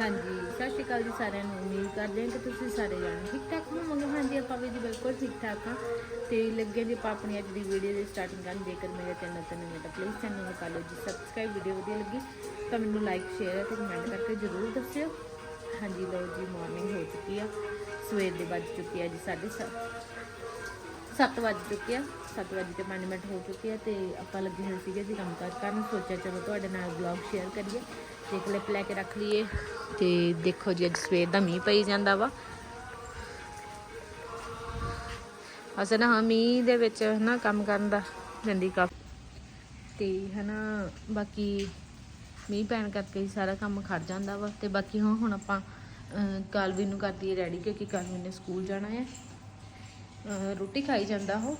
ਹਾਂਜੀ, ਸਤਿ ਸ਼੍ਰੀ ਅਕਾਲ ਜੀ ਸਾਰਿਆਂ ਨੂੰ, ਉਮੀਦ ਕਰਦੇ ਹਾਂ ਕਿ ਤੁਸੀਂ ਸਾਰੇ ਜਾਣੇ ਠੀਕ ਠਾਕ ਹੋਵੋਗੇ ਹਾਂਜੀ, ਆਪਾਂ ਵੀ ਜੀ ਬਿਲਕੁਲ ਠੀਕ ਠਾਕ ਹਾਂ। ਤੇ ਲੱਗੇ ਜੀ ਆਪਾਂ ਆਪਣੀ ਅੱਜ ਦੀ ਵੀਡੀਓ ਦੀ ਸਟਾਰਟਿੰਗ ਕਰਨ ਜੇਕਰ ਮੇਰੇ ਚੈਨਲ ਤੇ ਨਵੇਂ ਤਾਂ ਪਲੀਜ਼ ਚੈਨਲ ਨੂੰ ਕਰ ਲਓ ਜੀ ਸਬਸਕ੍ਰਾਈਬ ਵੀਡੀਓ ਵਧੀਆ ਲੱਗੀ, ਤਾਂ ਮੈਨੂੰ ਲਾਈਕ ਸ਼ੇਅਰ ਅਤੇ ਕਮੈਂਟ ਕਰਕੇ ਜ਼ਰੂਰ ਦੱਸਿਓ। ਹਾਂਜੀ, ਲਓ ਜੀ ਮਾਰਨਿੰਗ ਹੋ ਚੁੱਕੀ ਆ, ਸਵੇਰ ਦੇ ਵੱਜ ਚੁੱਕੀ ਆ ਜੀ 7:30 ਸੱਤ ਵੱਜ ਚੁੱਕੇ ਆ ਸੱਤ ਵੱਜ ਕੇ ਪੰਜ ਮਿੰਟ ਹੋ ਚੁੱਕੇ ਆ ਤੇ ਆਪਾਂ ਲੱਗੇ ਹੋਏ ਸੀਗੇ ਜੀ ਕੰਮ ਕਾਰ ਕਰਨ। ਸੋਚਿਆ ਚਲੋ ਤੁਹਾਡੇ ਨਾਲ ਵਲੌਗ ਸ਼ੇਅਰ ਕਰੀਏ ਤੇ ਕਲਿੱਪ ਲੈ ਕੇ ਰੱਖ ਲਈਏ ਤੇ ਦੇਖੋ ਜੀ ਅੱਜ ਸਵੇਰ ਦਾ ਮੀਂਹ ਪਈ ਜਾਂਦਾ ਵਾ। ਅਸਲ ਹਾਂ ਮੀਂਹ ਦੇ ਵਿੱਚ ਨਾ ਕੰਮ ਕਰਨ ਦਾ ਜਾਂਦੀ ਕਾਫੀ ਤੇ ਹਨਾ ਬਾਕੀ ਮੀਂਹ ਪੈਣ ਕਰਕੇ ਹੀ ਸਾਰਾ ਕੰਮ ਖੜ ਜਾਂਦਾ ਵਾ ਤੇ ਬਾਕੀ ਹਾਂ ਹੁਣ ਆਪਾਂ ਅਹ, ਨੂੰ ਕਰਦੀ ਰੈਡੀ ਕਿਉਂਕਿ ਕਾਲਵੀ ਨੇ ਸਕੂਲ ਜਾਣਾ ਹੈ ਰੋਟੀ ਖਾਈ ਜਾਂਦਾ ਉਹ।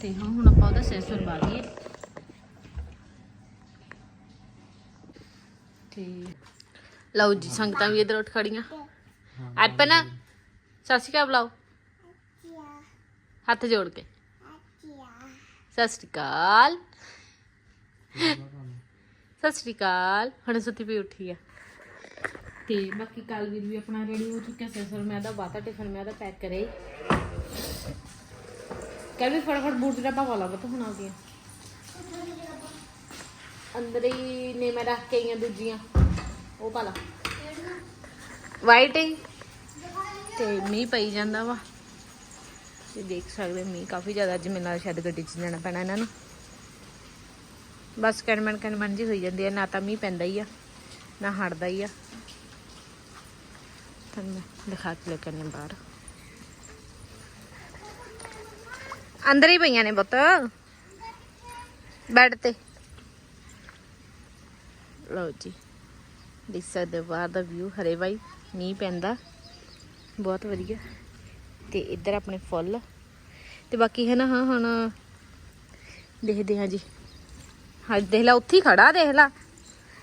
ਤੇ ਹਾਂ ਹੁਣ ਆਪਾਂ ਉਹਦਾ ਸਿਰ ਸੁਰ ਪਾ ਤੇ ਲਓ ਜੀ, ਸੰਗਤਾਂ ਵੀ ਇਧਰ ਉੱਠ ਖੜੀਆਂ। ਐਪਨ ਸਤਿ ਸ਼੍ਰੀ ਅਕਾਲ ਬੁਲਾਓ। ਹੱਥ ਜੋੜ ਕੇ। ਸਤਿ ਸ਼੍ਰੀ ਅਕਾਲ। ਸਤਿ ਸ਼੍ਰੀ ਅਕਾਲ। ਹੁਣ ਸੁੱਤੀ ਪਈ ਉੱਠੀ ਆ। ਤੇ ਬਾਕੀ ਕੱਲ ਵੀਰ ਵੀ ਆਪਣਾ ਰੈਡੀ ਹੋ ਚੁੱਕਿਆ ਸਿਰ ਸੁਰ, ਮੈਂ ਦਾ ਬਾਤਾ ਟਿਫਨ ਮੈਂ ਦਾ ਪੈਕ ਕਰੇ। ਕੱਲ ਵੀ ਫਟਾਫਟ ਬੂਟ ਦਾ ਪਾਵਾ ਲਾ ਬਤ ਹੁਣ ਆ ਗਿਆ ਅੰਦਰ ਹੀ ਨੇ ਮੈਂ ਰੱਖ ਕੇ ਆਈਆਂ ਦੂਜੀਆਂ। ਉਹ ਪਾ ਵਾਈਟ ਹੀ ਤੇ ਮੀਂਹ ਪਈ ਜਾਂਦਾ ਵਾ। ਤੇ ਦੇਖ ਸਕਦੇ ਮੀਂਹ ਕਾਫੀ ਜ਼ਿਆਦਾ ਅੱਜ ਮੈਨੂੰ ਲੱਗਦਾ ਸ਼ਾਇਦ ਗੱਡੀ 'ਚ ਜਾਣਾ ਪੈਣਾ ਇਹਨਾਂ ਨੂੰ। ਬਸ ਕਣਮਣ ਕਣਮਣ ਜੀ ਹੋਈ ਜਾਂਦੀ ਆ, ਨਾ ਤਾਂ ਮੀਂਹ ਪੈਂਦਾ ਹੀ ਆ, ਨਾ ਹਟਦਾ ਹੀ ਆ। ਤੁਹਾਨੂੰ ਮੈਂ ਦਿਖਾ ਕੇ ਲੈ ਕੇ ਆਉਂਦੀ ਹਾਂ ਬਾਹਰ ਅੰਦਰ ਹੀ ਪਈਆਂ ਨੇ ਪੁੱਤ ਬੈੱਡ ਤੇ ਲਓ ਜੀ ਦੇਖ ਸਕਦੇ ਹੋ ਬਾਹਰ ਦਾ ਵਿਊ ਹਰੇ ਬਾਈ ਮੀਂਹ ਪੈਂਦਾ ਬਹੁਤ ਵਧੀਆ ਤੇ ਇੱਧਰ ਆਪਣੇ ਫੁੱਲ ਤੇ ਬਾਕੀ ਹੈ ਨਾ ਹਾਂ ਹੁਣ ਦੇਖਦੇ ਹਾਂ ਜੀ ਹਾਂ ਦੇਖ ਲੈ ਉੱਥੇ ਹੀ ਖੜਾ ਦੇਖ ਲਾ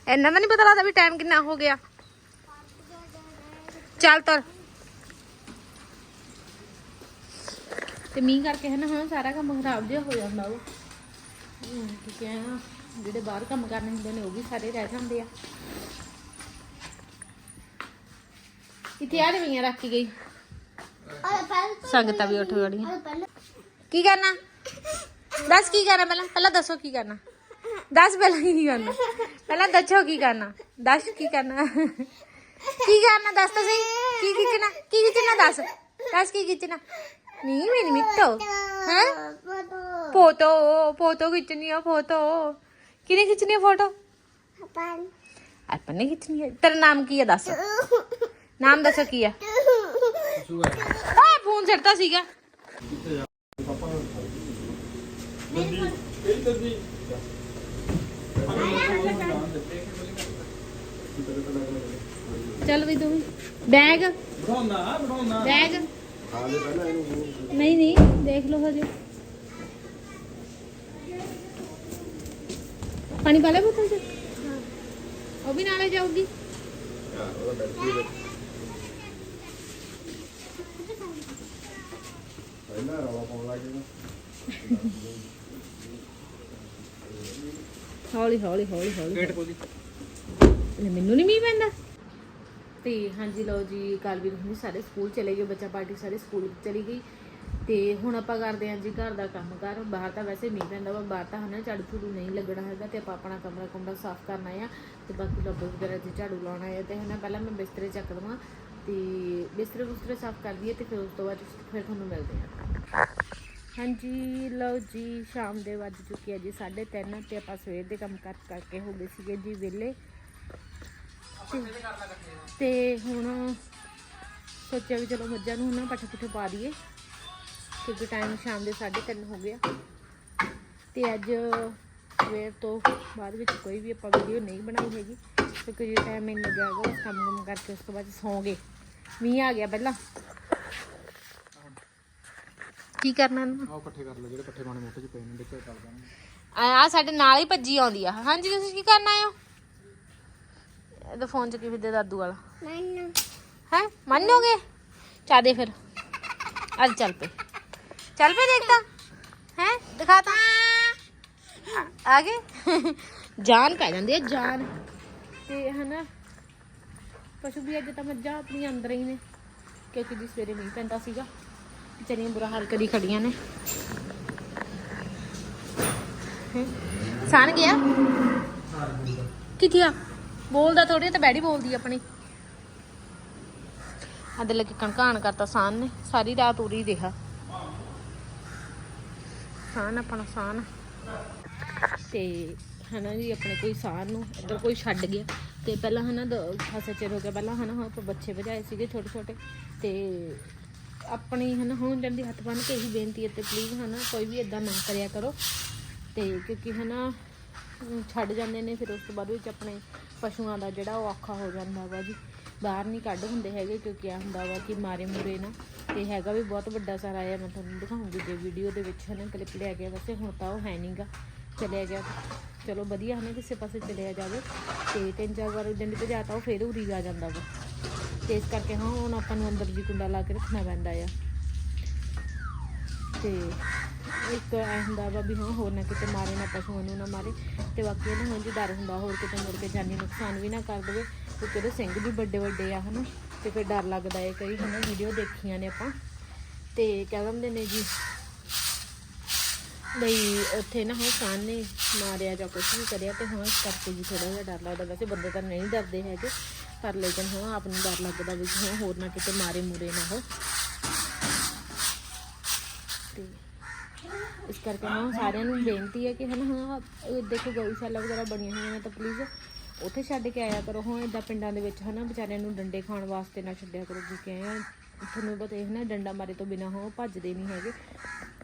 ਇੰਨਾ ਤਾਂ ਨਹੀਂ ਪਤਾ ਲੱਗਦਾ ਵੀ ਟਾਈਮ ਕਿੰਨਾ ਹੋ ਗਿਆ ਚੱਲ ਤੁਰ। ਤੇ ਮੀਂਹ ਕਰਕੇ ਹੈ ਨਾ ਹਾਂ ਸਾਰਾ ਕੰਮ ਖਰਾਬ ਜਿਹਾ ਹੋ ਜਾਂਦਾ ਵਾ। ਹਮ, ਕਿਉਂਕਿ ਨਾ ਜਿਹੜੇ ਬਾਹਰ ਕੰਮ ਕਰਨੇ ਹੁੰਦੇ ਨੇ ਉਹ ਵੀ ਸਾਰੇ ਰਹਿ ਜਾਂਦੇ ਆ। ਇੱਥੇ ਆ ਰਵੀਆਂ ਰੱਖ ਕੇ ਗਈ? ਸੰਗਤਾਂ ਵੀ ਉੱਠ ਗੜੀਆਂ ਕੀ ਕਰਨਾ? ਦੱਸ ਕੀ ਕਰਨਾ ਪਹਿਲਾਂ? ਪਹਿਲਾਂ ਦੱਸੋ ਕੀ ਕਰਨਾ? ਦੱਸ ਪਹਿਲਾਂ ਕੀ ਕਰਨਾ? ਪਹਿਲਾਂ ਦੱਸੋ ਕੀ ਕਰਨਾ? ਦੱਸ ਕੀ ਕਰਨਾ? ਕੀ ਕਰਨਾ ਦੱਸ ਤਾਂ ਸਹੀ ਕੀ ਖਿੱਚਣਾ ਕੀ ਖਿੱਚਣਾ ਦੱਸ ਦੱਸ ਕੀ ਖਿੱਚਣਾ ਨਹੀਂ ਮੇਰੀ ਮਿੱਤੋ ਹੈ ਫੋਟੋ ਫੋਟੋ ਖਿੱਚਣੀ ਆ ਫੋਟੋ ਕਿਹਨੇ ਖਿੱਚਣੀ ਆ ਫੋਟੋ ਆਪਾਂ ਨੇ ਖਿੱਚਣੀ ਹੈ ਤੇਰਾ ਨਾਮ ਕੀ ਹੈ ਦੱਸ ਨਾਮ ਦੱਸੋ ਕੀ ਹੈ ਓਏ ਫੋਨ ਛੱਡਤਾ ਸੀਗਾ ਚੱਲ ਵੀ ਤੂੰ। ਬੈਗ? ਬਣਾਉਣਾ ਬਣਾਉਣਾ। ਬੈਗ? ਨਹੀਂ ਨਹੀਂ ਦੇਖ ਲਓ ਹਜੇ। ਪਾਣੀ ਪਾ ਲੈ ਬੋਤਲ ਚ? ਉਹ ਵੀ ਨਾਲੇ ਜਾਊਗੀ। ਪਹਿਲਾਂ ਰੌਲਾ ਪਾਉਣ ਲੱਗ ਹੌਲੀ ਹੌਲੀ ਹੌਲੀ ਹੌਲੀ। ਮੈਨੂੰ ਨਹੀਂ ਮੀਂਹ ਪੈਂਦਾ। ਤੇ ਹਾਂਜੀ ਲਓ ਜੀ, ਕੱਲ ਵੀ ਹੁੰਦੀ ਸਾਰੇ ਸਕੂਲ ਚਲੇ ਗਏ, ਬੱਚਾ ਪਾਰਟੀ ਸਾਰੇ ਸਕੂਲ ਚਲੀ ਗਈ। ਤੇ ਹੁਣ ਆਪਾਂ ਕਰਦੇ ਹਾਂ ਜੀ ਘਰ ਦਾ ਕੰਮ ਕਰ। ਬਾਹਰ ਤਾਂ ਵੈਸੇ ਮੀਂਹ ਪੈਂਦਾ ਵਾ, ਬਾਹਰ ਤਾਂ ਹਨਾ ਝਾੜੂ ਝੂੜੂ ਨਹੀਂ ਲੱਗਣਾ ਹੈਗਾ ਤੇ ਆਪਾਂ ਆਪਣਾ ਕਮਰਾ ਕਮਰਾ ਸਾਫ਼ ਕਰਨਾ ਆ ਤੇ ਬਾਕੀ ਲੱਭੇ ਵਗੈਰਾ ਤੇ ਝਾੜੂ ਲਾਉਣਾ ਹੈ ਤੇ ਹਨਾ ਪਹਿਲਾਂ ਮੈਂ ਬਿਸਤਰੇ ਚੱਕ ਦਵਾਂ ਤੇ ਬਿਸਤਰੇ ਬੁਸਤਰੇ ਸਾਫ਼ ਕਰ ਦਈਏ ਤੇ ਫਿਰ ਉਸ ਤੋਂ ਬਾਅਦ ਫਿਰ ਤੁਹਾਨੂੰ ਮਿਲਦੇ ਹਾਂ। ਹਾਂਜੀ ਲਓ ਜੀ, ਸ਼ਾਮ ਦੇ ਵੱਜ ਚੁੱਕੀ ਹੈ ਜੀ 3:30 ਤੇ ਆਪਾਂ ਸਵੇਰ ਦੇ ਕੰਮ ਕਰ ਕਰਕੇ ਹੋ ਗਏ ਸੀਗੇ ਜੀ ਵਿਹਲੇ। ਤੇ- ਹੁਣ ਸੋਚਿਆ ਵੀ ਚਲੋ ਮੱਝਾਂ ਨੂੰ ਨਾ ਪੱਠੇ ਪੁੱਠੇ ਪਾ ਦਈਏ ਕਿਉਂਕਿ ਟਾਈਮ ਸ਼ਾਮ ਦੇ 3:30 ਹੋ ਗਿਆ ਤੇ ਅੱਜ ਸਵੇਰ ਤੋਂ ਬਾਅਦ ਵਿੱਚ ਕੋਈ ਵੀ ਆਪਾਂ ਵੀਡੀਓ ਨਹੀਂ ਬਣਾਈ ਹੈਗੀ ਕਿਉਂਕਿ ਜੇ ਟਾਈਮ ਮੈਨੂੰ ਲੱਗਿਆ ਉਸ ਕੰਮ ਕੰਮ ਕਰਕੇ ਉਸ ਤੋਂ ਬਾਅਦ ਸੌਂ ਗਏ। ਮੀਂਹ ਆ ਗਿਆ ਪਹਿਲਾਂ। ਕੀ ਕਰਨਾ ਇਹਨੂੰ ਆਹ ਇਕੱਠੇ ਕਰ ਲਓ ਜਿਹੜੇ ਪੱਠੇ ਮਾਣੇ ਮੋਟੇ ਚ ਪਏ ਨੇ ਦੇਖੋ ਕਰ ਦਾਂਗੇ ਆ ਸਾਡੇ ਨਾਲ ਹੀ ਭੱਜੀ ਆਉਂਦੀ ਆ। ਹਾਂਜੀ ਤੁਸੀਂ ਕੀ ਕਰਨਾ ਆਇਓ ਇਹਦਾ ਫੋਨ ਚ ਕੀ ਫਿਰਦੇ ਦਾਦੂ ਵਾਲਾ? ਹੈ? ਮੰਨੋਗੇ? ਚਾ ਦੇ ਫਿਰ। ਅੱਜ ਚੱਲ ਪਏ। ਚੱਲ ਪਏ ਦੇਖਦਾ ਹੈ? ਦਿਖਾਤਾ ਆ- ਆ ਗਏ? ਜਾਨ ਪੈ ਜਾਂਦੀ ਹੈ ਜਾਨ। ਤੇ ਹਨਾ ਪਸ਼ੂ ਵੀ ਅੱਜ ਤਾਂ ਮੱਝਾਂ ਆਪਣੀਆਂ ਅੰਦਰ ਹੀ ਨੇ। ਕਿਉਂਕਿ ਜੀ ਸਵੇਰੇ ਮੀਂਹ ਪੈਂਦਾ ਸੀਗਾ। ਵਿਚਾਰੀਆਂ ਬੁਰਾ ਹਾਲ ਕਰੀ ਖੜੀਆਂ ਨੇ। ਸਾਨ ਗਿਆ? ਕਿੱਥੇ ਆ? ਬੋਲਦਾ ਥੋੜੀ ਤਾਂ ਬੈੜੀ ਬੋਲਦੀ ਆਪਣੀ। ਆਦੇ ਲੱਗੇ ਕਣਕਾਣ ਕਰਤਾ ਸਾਨ ਨੇ, ਸਾਰੀ ਰਾਤ ਉਰੀ ਰਿਹਾ। ਸਾਨ ਆਪਣਾ ਸਾਨ। ਤੇ ਹਨਾ ਜੀ, ਆਪਣੇ ਕੋਈ ਸਾਨ ਨੂੰ ਇੱਧਰ ਕੋਈ ਛੱਡ ਗਿਆ। ਤੇ ਪਹਿਲਾਂ ਹਨਾ ਦ- ਖਾਸਾ ਚਿਰ ਹੋ ਗਿਆ, ਪਹਿਲਾਂ ਹਨਾ ਹਾਂ ਆਪਾਂ ਬੱਚੇ ਭਜਾਏ ਸੀਗੇ ਛੋਟੇ ਛੋਟੇ। ਤੇ ਆਪਣੀ ਹਨਾ ਹੁਣ ਜਾਂਦੀ ਹੱਥ ਬੰਨ ਕੇ ਇਹੀ ਬੇਨਤੀ ਹੈ ਤੇ ਪਲੀਜ਼ ਹਨਾ ਕੋਈ ਵੀ ਇਦਾਂ ਨਾ ਕਰਿਆ ਕਰੋ। ਤੇ ਕਿਉਂਕਿ ਹਨਾ ਅਮ ਛੱਡ ਜਾਂਦੇ ਨੇ, ਫਿਰ ਉਸ ਤੋਂ ਬਾਅਦ ਵਿੱਚ ਆਪਣੇ ਪਸ਼ੂਆਂ ਦਾ ਜਿਹੜਾ ਉਹ ਔਖਾ ਹੋ ਜਾਂਦਾ ਵਾ ਜੀ। ਬਾਹਰ ਨਹੀਂ ਕੱਢ ਹੁੰਦੇ ਹੈਗੇ ਕਿਉਂਕਿ ਆ ਹੁੰਦਾ ਵਾ ਕਿ ਮਾਰੇ ਮੁਰੇ ਨਾ। ਤੇ ਹੈਗਾ ਵੀ ਬਹੁਤ ਵੱਡਾ ਸਾਰਾ ਆ, ਮੈਂ ਤੁਹਾਨੂੰ ਦਿਖਾਉਂਗੀ ਜੇ ਵੀਡੀਓ ਦੇ ਵਿੱਚ ਹਨਾ ਕਲਿੱਪ ਲਿਆ ਗਿਆ। ਵੈਸੇ ਹੁਣ ਤਾਂ ਉਹ ਹੈ ਨਹੀਂਗਾ ਚਲਿਆ ਗਿਆ। ਚਲੋ ਵਧੀਆ ਹਨਾ ਕਿਸੇ ਪਾਸੇ ਚਲਿਆ ਜਾਵੇ। ਤੇ ਤਿੰਨ ਚਾਰ ਵਾਰ ਜੰਡੀ ਭਜਾਤਾ ਉਹ ਫੇਰ ਉਰੀ ਆ ਜਾਂਦਾ ਵਾ। ਤੇ ਇਸ ਕਰਕੇ ਹਾਂ, ਹੁਣ ਆਪਾਂ ਨੂੰ ਅੰਦਰ ਜੀ ਕੁੰਡਾ ਲਾ ਕੇ ਰੱਖਣਾ ਪੈਂਦਾ ਆ। ਤੇ ਇੱਕ ਐ ਹੁੰਦਾ ਵਾ ਵੀ ਹਾਂ, ਹੋਰ ਨਾ ਕਿਤੇ ਮਾਰੇ ਨਾ ਪਸ਼ੂਆਂ ਨੂੰ ਨਾ ਮਾਰੇ ਤੇ ਬਾਕੀ ਇਹਨੂੰ ਹੁਣ ਜੀ ਡਰ ਹੁੰਦਾ, ਹੋਰ ਕਿਤੇ ਮੁੜ ਕੇ ਜਾਨੀ ਨੁਕਸਾਨ ਵੀ ਨਾ ਕਰ ਦੇਵੇ ਕਿਉਂਕਿ ਉਹਦੇ ਸਿੰਘ ਵੀ ਵੱਡੇ ਵੱਡੇ ਆ, ਹਨਾ, ਤੇ ਫਿਰ ਡਰ ਲੱਗਦਾ ਹੈ ਕਈ, ਹਨਾ ਵੀਡੀਓ ਦੇਖੀਆਂ ਨੇ ਆਪਾਂ। ਤੇ ਕਹਿ ਦਿੰਦੇ ਨੇ ਜੀ? ਬਈ ਉੱਥੇ ਨਾ ਹਾਂ ਸਾਨ ਨੇ ਮਾਰਿਆ ਜਾਂ ਕੁਝ ਵੀ ਕਰਿਆ ਤੇ ਹਾਂ ਇਸ ਕਰਕੇ ਜੀ ਥੋੜਾ ਜਿਹਾ ਡਰ ਲੱਗਦਾ, ਵੈਸੇ ਬੰਦੇ ਤਾਂ ਨਹੀਂ ਡਰਦੇ ਹੈਗੇ, ਪਰ ਲੇਕਿਨ ਹਾਂ ਆਪ ਨੂੰ ਡਰ ਲੱਗਦਾ ਵੀ ਹਾਂ, ਹੋਰ ਨਾ ਕਿਤੇ ਮਾਰੇ ਮੂਰੇ ਨਾ ਹੋ। ਤੇ ਇਸ ਕਰਕੇ ਮੈਂ ਸਾਰਿਆਂ ਨੂੰ ਬੇਨਤੀ ਹੈ ਕਿ ਹਨਾ, ਹਾਂ ਦੇਖੋ ਗਊਸ਼ਾਲਾ ਵਗੈਰਾ ਬਣੀਆਂ ਹੋਈਆਂ ਨੇ ਤਾਂ ਪਲੀਜ਼ ਉੱਥੇ ਛੱਡ ਕੇ ਆਇਆ ਕਰੋ। ਹਾਂ ਇਦਾਂ ਪਿੰਡਾਂ ਦੇ ਵਿੱਚ ਹਨਾ, ਵਿਚਾਰਿਆਂ ਨੂੰ ਡੰਡੇ ਖਾਣ ਵਾਸਤੇ ਨਾ ਛੱਡਿਆ ਕਰੋ, ਜੀ ਕਿ ਤੁਹਾਨੂੰ ਪਤਾ ਹੈ ਨਾ ਡੰਡਾ ਮਾਰੇ ਤੋਂ ਬਿਨਾ ਹਾਂ, ਉਹ ਭੱਜਦੇ ਨਹੀਂ ਹੈਗੇ।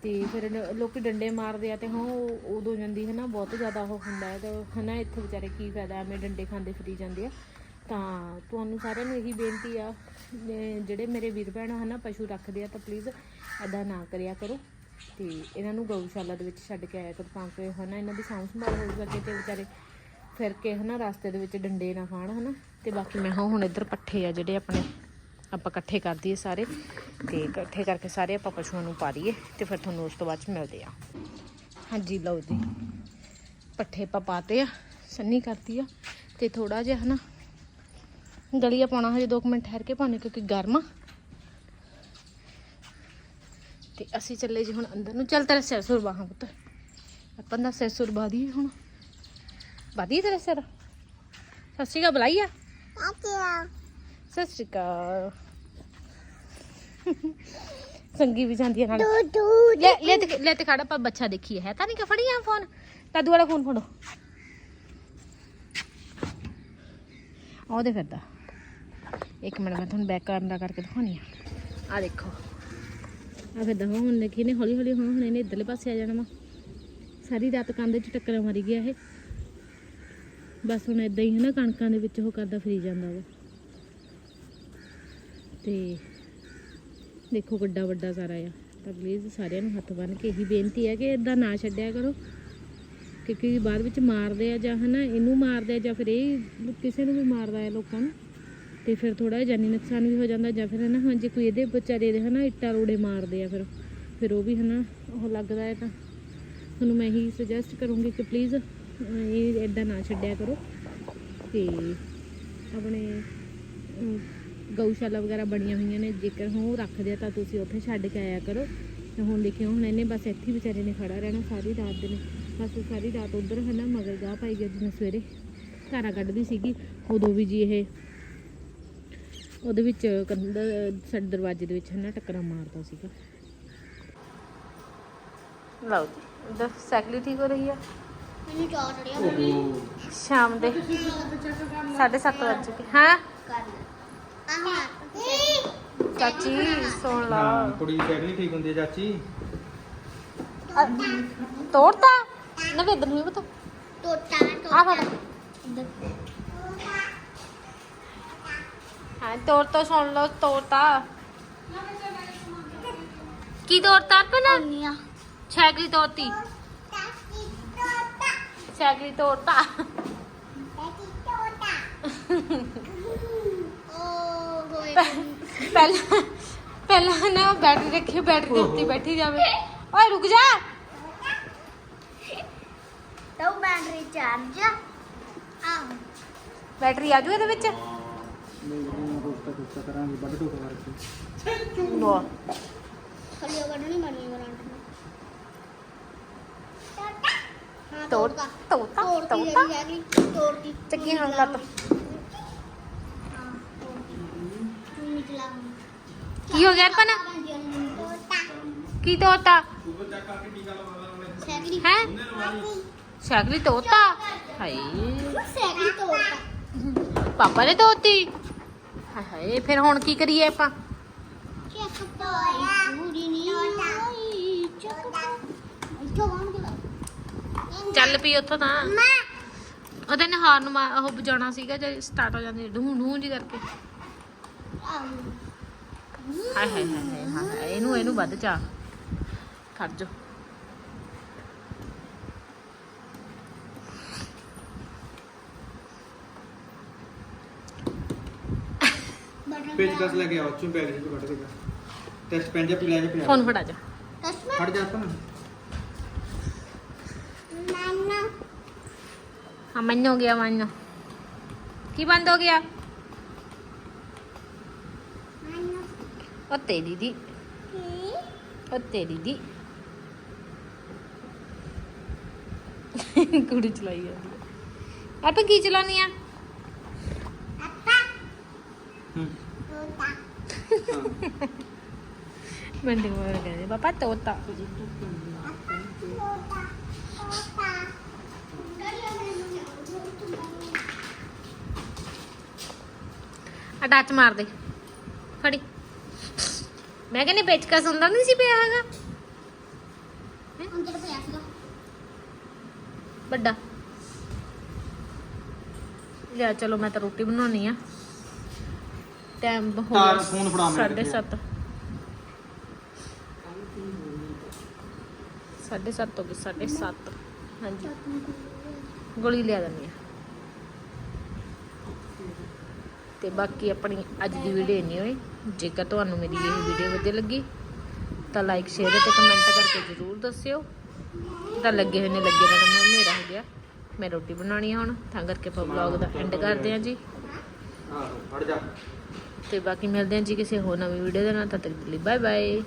ਤੇ ਫਿਰ ਨ- ਲੋਕੀ ਡੰਡੇ ਮਾਰਦੇ ਆ ਤੇ ਹਾਂ, ਉਹ, ਉਦੋਂ ਜਾਂਦੀ ਹੈ ਨਾ ਬਹੁਤ ਜ਼ਿਆਦਾ ਉਹ ਹੁੰਦਾ ਹੈ। ਤੇ ਹਨਾ, ਇੱਥੇ ਵਿਚਾਰੇ ਕੀ ਫਾਇਦਾ, ਐਵੇਂ ਡੰਡੇ ਖਾਂਦੇ ਫਿਰੀ ਜਾਂਦੇ ਆ। ਤਾਂ ਤੁਹਾਨੂੰ ਸਾਰਿਆਂ ਨੂੰ ਇਹੀ ਬੇਨਤੀ ਆ ਜਿਹੜੇ ਮੇਰੇ ਵੀਰ ਭੈਣ ਹਨਾ, ਪਸ਼ੂ ਰੱਖਦੇ ਆ ਤਾਂ ਪਲੀਜ਼ ਐਦਾਂ ਨਾ ਕਰਿਆ ਕਰੋ। ਤੇ ਇਹਨਾਂ ਨੂੰ ਗਊਸ਼ਾਲਾ ਦੇ ਵਿੱਚ ਛੱਡ ਕੇ ਆਇਆ ਕਰੋ ਤਾਂ ਕਿ ਹਨਾ ਇਹਨਾਂ ਦੀ ਸਾਂਭ ਸੰਭਾਲ ਹੋ ਸਕੇ ਤੇ ਵਿਚਾਰੇ ਫਿਰ ਕੇ ਹਨਾ ਰਸਤੇ ਦੇ ਵਿੱਚ ਡੰਡੇ ਨਾ ਖਾਣ ਹਨਾ ਤੇ ਬਾਕੀ ਮੈਂ ਹਾਂ ਹੁਣ ਇੱਧਰ ਪੱਠੇ ਆ ਜਿਹੜੇ ਆਪਣੇ ਆਪਾਂ ਇਕੱਠੇ ਕਰ ਦਈਏ ਸਾਰੇ ਤੇ ਇਕੱਠੇ ਕਰਕੇ ਸਾਰੇ ਆਪਾਂ ਪਸ਼ੂਆਂ ਨੂੰ ਪਾ ਦਈਏ ਤੇ ਫਿਰ ਤੁਹਾਨੂੰ ਉਸ ਤੋਂ ਬਾਅਦ ਚ ਮਿਲਦੇ ਆ। ਹਾਂਜੀ ਲਓ ਜੀ, ਪੱਠੇ ਆਪਾਂ ਪਾਤੇ ਆ, ਸੰਨੀ ਕਰਤੀ ਆ ਤੇ ਥੋੜਾ ਜਿਹਾ ਹਨਾ ਦਲੀਆ ਪਾਉਣਾ ਹਜੇ 2 ਮਿੰਟ ਠਹਿਰ ਕੇ ਪਾਉਣੇ ਕਿਉਂਕਿ ਗਰਮ ਆ। ਤੇ ਅਸੀਂ ਚੱਲੇ ਜੀ ਹੁਣ ਅੰਦਰ ਨੂੰ। ਚੱਲ ਤੇਰਾ ਸਿਰ ਸੁਰ ਬਾਹਾਂ ਪੁੱਤ। ਆਪਾਂ ਦਾ ਸਿਰ ਸੁਰ ਬਾਦੀ ਹੁਣ। ਬਾਦੀ ਤੇਰਾ ਸਿਰ? ਸਤਿ ਸ਼੍ਰੀ ਅਕਾਲ ਬੁਲਾਈ ਆ। ਸਤਿ ਸ਼੍ਰੀ ਅਕਾਲ। ਸੰਗੀ ਵੀ ਜਾਂਦੀ ਹੈ ਨਾਲ। ਲੈ ਲੈ ਤੇ ਲੈ ਤੇ ਖੜਾ ਆਪਾਂ ਬੱਚਾ ਦੇਖੀਏ। ਹੈ ਤਾਂ ਨਹੀਂ ਕਿ ਫੜੀ ਆ ਫੋਨ ਦਾਦੂ ਵਾਲਾ ਫੋਨ ਫੜੋ। ਉਹਦੇ ਫਿਰਦਾ ਇੱਕ ਮਿੰਟ ਮੈਂ ਤੁਹਾਨੂੰ ਬੈਕ ਕੈਮਰਾ ਕਰਕੇ ਦਿਖਾਉਣੀ ਆ। ਆ ਦੇਖੋ। ਆ ਫਿਰਦਾ ਹੁਣ ਦੇਖੀ ਨੇ ਹੌਲੀ ਹੌਲੀ ਹੁਣ ਹੁਣ ਇਹਨੇ ਇੱਧਰਲੇ ਪਾਸੇ ਆ ਜਾਣਾ ਵਾ। ਸਾਰੀ ਰਾਤ ਕੰਧ 'ਚ ਟੱਕਰਾਂ ਮਾਰੀ ਗਿਆ ਇਹ। ਬਸ ਹੁਣ ਇਦਾਂ ਹੀ ਹੈ ਨਾ, ਕਣਕਾਂ ਦੇ ਵਿੱਚ ਉਹ ਕਰਦਾ ਫਰੀ ਜਾਂਦਾ ਵਾ। ਤੇ ਦੇਖੋ ਕਿੱਡਾ ਵੱਡਾ ਸਾਰਾ ਆ। ਤਾਂ ਪਲੀਜ਼ ਸਾਰਿਆਂ ਨੂੰ ਹੱਥ ਬੰਨ ਕੇ ਇਹੀ ਬੇਨਤੀ ਹੈ ਕਿ ਇਦਾਂ ਨਾ ਛੱਡਿਆ ਕਰੋ। ਕਿਉਂਕਿ ਬਾਅਦ ਵਿੱਚ ਮਾਰਦੇ ਆ ਜਾਂ ਹਨਾ, ਇਹਨੂੰ ਮਾਰਦੇ ਆ ਜਾਂ ਫਿਰ ਇਹ ਕਿਸੇ ਨੂੰ ਵੀ ਮਾਰਦਾ ਹੈ ਲੋਕਾਂ ਨੂੰ। ਤੇ ਫਿਰ ਥੋੜਾ ਜਿਹਾ ਜਾਨੀ ਨੁਕਸਾਨ ਵੀ ਹੋ ਜਾਂਦਾ ਜਾਂ ਫਿਰ ਹਨਾ, ਹਾਂ, ਜੇ ਕੋਈ ਇਹਦੇ ਵਿਚਾਰੇ ਦੇ ਹਨਾ ਇੱਟਾਂ ਰੋੜੇ ਮਾਰਦੇ ਆ ਫਿਰ ਫਿਰ ਉਹ ਵੀ ਹਨਾ, ਉਹ ਲੱਗਦਾ ਹੈ ਤਾਂ। ਤੁਹਾਨੂੰ ਮੈਂ ਇਹੀ ਸੁਜੈਸਟ ਕਰੂੰਗੀ ਕਿ ਪਲੀਜ਼ ਇਹ ਇਦਾਂ ਨਾ ਛੱਡਿਆ ਕਰੋ ਤੇ ਆਪਣੇ ਗਊਸ਼ਾਲਾ ਵਗੈਰਾ ਬਣੀਆਂ ਹੋਈਆਂ ਨੇ, ਜੇਕਰ ਉਹ ਰੱਖਦੇ ਆ ਤਾਂ ਤੁਸੀਂ ਉੱਥੇ ਛੱਡ ਕੇ ਆਇਆ ਕਰੋ। ਤੇ ਹੁਣ ਦੇਖਿਓ, ਹੁਣ ਇਹਨੇ ਬਸ ਇੱਥੇ ਵਿਚਾਰੇ ਨੇ ਖੜਾ ਰਹਿਣਾ ਸਾਰੀ ਰਾਤ ਦੇ ਨੇ। ਬਸ ਸਾਰੀ ਰਾਤ ਉਧਰ ਹਨਾ ਮਗਰ ਗਾਹ ਪਾਈ ਗਿਆ ਜਿਵੇਂ ਸਵੇਰੇ। ਘਾਰਾ ਕੱਢਦੀ ਸੀਗੀ, ਉਦੋਂ ਵੀ ਜੀ ਇਹ ਉਹਦੇ ਵਿੱਚ ਕੰਧ ਸਾਡੇ ਦਰਵਾਜ਼ੇ ਦੇ ਵਿੱਚ ਹਨਾ ਟੱਕਰਾਂ ਮਾਰਦਾ ਸੀਗਾ। ਲਓ ਜੀ ਉਧਰ ਸਾਈਕਲ ਠੀਕ ਹੋ ਰਹੀ ਆ? ਮੈਨੂੰ ਚਾਹ ਚੜਿਆ ਸ਼ਾਮ ਦੇ 7:30 ਵਜੇ ਚੁੱਕੇ। ਹਾਂ? ਕਰ ਆਹ। ਚਾਚੀ ਸੁਣ ਲਾ। ਹਾਂ ਕੁੜੀ ਦੀ ਸਾਈਡ ਨਹੀਂ ਠੀਕ ਹੁੰਦੀ ਹੈ ਚਾਚੀ। ਤੋੜਤਾ? ਨਾ ਵੇ ਨੂੰ ਪਤਾ ਟੋਟਾ ਆ ਫੜ ਹਾਂ ਤੋੜ ਤੋਂ ਸੁਣ ਲਓ ਤੋੜਤਾ ਕੀ ਤੋੜਤਾ ਆਪਣਾ ਟੋਨੀਆ ਛੈਗਲੀ ਤੋੜਤੀ ਛੈਗਲੀ ਤੋੜਤਾ ਓ ਹੋਏ ਪਹਿਲਾਂ ਪਹਿਲਾਂ ਨਾ ਬੈਟਰੀ ਰੱਖੀ ਬੈਟਰੀ ਦੇ ਉੱਤੇ ਬੈਠੀ ਜਾਵੇ ਓਏ ਰੁਕ ਜਾ ਤੋ ਬੈਟਰੀ ਚਾਰਜ ਆ ਕਰਾਂਗੇ ਟੋਕ ਕਰਕੇ ਕੱਢਣੀ ਨੂੰ। ਹਾਂ ਤੋੜ ਤੋੜਤਾ ਤੋਤਾ ਤੋੜਤੀ ਤੋਤਾ ਜਿਹੜੀ ਹੈਗੀ ਤੋੜਤੀ ਚੱਕੀ ਨਾਲ ਲੱਤ। ਹਾਂ ਤੋੜਤੀ ਤੂੰ ਨਿਕਲਾ ਕੀ ਹੋ ਗਿਆ ਅਰਪਨ? ਕੀ ਤੋਤਾ ਸੈਕੜੀ। ਹੈ? ਤੋਤਾ ਹਾਏ। ਸੈਕੜੀ ਤੋੜਤਾ ਪਾਪਾ ਨੇ ਤੋਤੀ ਹਾਏ ਹਾਏ ਫਿਰ ਹੁਣ ਕੀ ਕਰੀਏ ਆਪਾਂ? ਚੈੱਕ ਪਾਇਆ। ਪੂਰੀ ਨਹੀਂ ਹੋਈ ਚੈੱਕ ਇੱਥੋਂ ਚੱਲ ਪਈ ਉੱਥੋਂ ਤਾਂ। ਉਹਦੇ ਨੇ ਹਾਰਨ ਮਾ ਉਹ ਵਜਾਉਣਾ ਸੀਗਾ ਜੇ ਸਟਾਰਟ ਹੋ ਜਾਂਦੀ ਡੂੰ ਡੂੰ ਜੀ ਕਰਕੇ। ਹਾਏ ਹਾਏ ਹਾਏ ਹਾਏ ਹਾਏ ਹਾਏ, ਇਹਨੂੰ ਇਹਨੂੰ ਵੱਧ ਚਾ ਖੜ ਜਾ ਪੇਚਕਸ ਲੈ ਕੇ ਆਓ ਚੁੰ ਬੈਗ ਚ ਕੱਢ ਦੇਗਾ ਟੈਸਟ ਪੈਨ ਜਿਹਾ ਪਿਲਾ ਜਿਹਾ ਪਿਆ। ਫੋਨ ਫੜਾ ਜਾ। ਤਸਮਾ ਫੜ ਜਾ ਆਪਾਂ। ਨਾਨਾ ਹਾਂ ਮੰਨ ਹੋ ਗਿਆ ਮੰਨ ਕੀ ਬੰਦ ਹੋ ਗਿਆ? ਨਾਨਾ ਉਹ ਤੇਰੀ ਦੀ। ਕੀ? ਉਹ ਤੇਰੀ ਦੀ। ਕੁੜੀ ਚਲਾਈ ਜਾਂਦੀ ਆ ਆਪਾਂ ਕੀ ਚਲਾਉਣੀ ਆ ਅੱਪਾ ਹੂੰ ਤੋਤਾ ਹਾਂ ਮੰਡੀ ਮੋਰ ਕਹਿੰਦੇ ਪਾਪਾ ਤੋਤਾ ਅੱਪਾ ਤੋਤਾ ਮਾਰ ਦੇ ਫੜੀ ਮੈਂ ਕਹਿੰਦੀ ਪੇਚਕਸ ਹੁੰਦਾ ਨਹੀਂ ਸੀ ਪਿਆ ਹੈਗਾ ਅੰਦਰ ਪਿਆ ਸੀਗਾ ਵੱਡਾ ਲਿਆ ਚਲੋ ਮੈਂ ਤਾਂ ਰੋਟੀ ਬਣਾਉਣੀ ਆ ਟਾਈਮ ਹੋ ਤਾਰ ਗਿਆ। ਫੋਨ ਫੜਾ ਸਾਢੇ ਸੱਤ। ਸਾਢੇ ਸੱਤ ਹੋ ਗਏ ਸਾਢੇ ਸੱਤ। ਹਾਂਜੀ। ਗੋਲੀ ਲਿਆ ਦਿੰਦੀ ਆ। ਤੇ ਬਾਕੀ ਆਪਣੀ ਅੱਜ ਦੀ ਵੀਡੀਓ ਇੰਨੀ ਹੋਈ। ਜੇਕਰ ਤੁਹਾਨੂੰ ਮੇਰੀ ਇਹ ਵੀਡੀਓ ਵਧੀਆ ਲੱਗੀ ਤਾਂ ਲਾਈਕ ਸ਼ੇਅਰ ਤੇ ਕਮੈਂਟ ਕਰਕੇ ਜ਼ਰੂਰ ਦੱਸਿਓ। ਤਾਂ ਲੱਗੇ ਹੋਏ ਨੇ ਲੱਗੇ ਰਹਿਣਾ ਮੈਂ ਹਨੇਰਾ ਹੋ ਗਿਆ। ਮੈਂ ਰੋਟੀ ਬਣਾਉਣੀ ਆ ਹੁਣ। ਤਾਂ ਕਰਕੇ ਆਪਾਂ ਵਲੌਗ ਦਾ ਐਂਡ ਕਰਦੇ ਹਾਂ ਜੀ। ਆਹੋ ਫੜ ਜਾ। ਤੇ ਬਾਕੀ ਮਿਲਦੇ ਹਾਂ ਜੀ ਕਿਸੇ ਹੋਰ ਨਵੀਂ ਵੀਡੀਓ ਦੇ ਨਾਲ, ਤਦ ਤੱਕ ਲਈ ਬਾਏ ਬਾਏ